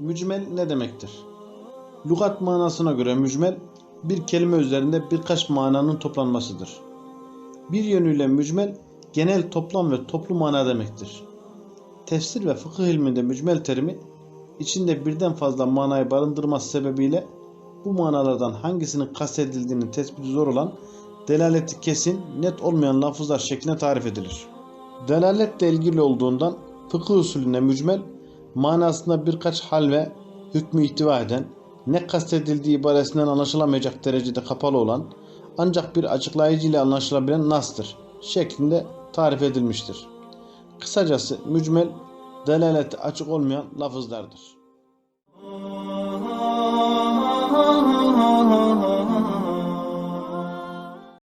Mücmel ne demektir? Lugat manasına göre mücmel bir kelime üzerinde birkaç mananın toplanmasıdır. Bir yönüyle mücmel genel toplam ve toplu mana demektir. Tefsir ve fıkıh ilminde mücmel terimi içinde birden fazla manayı barındırması sebebiyle bu manalardan hangisinin kastedildiğinin tespiti zor olan delaleti kesin, net olmayan lafızlar şeklinde tarif edilir. Delaletle ilgili olduğundan fıkıh usulüne mücmel manasında birkaç hal ve hükmü ihtiva eden, ne kastedildiği ibaresinden anlaşılamayacak derecede kapalı olan ancak bir açıklayıcı ile anlaşılabilen nastır şeklinde tarif edilmiştir. Kısacası mücmel delaleti açık olmayan lafızlardır.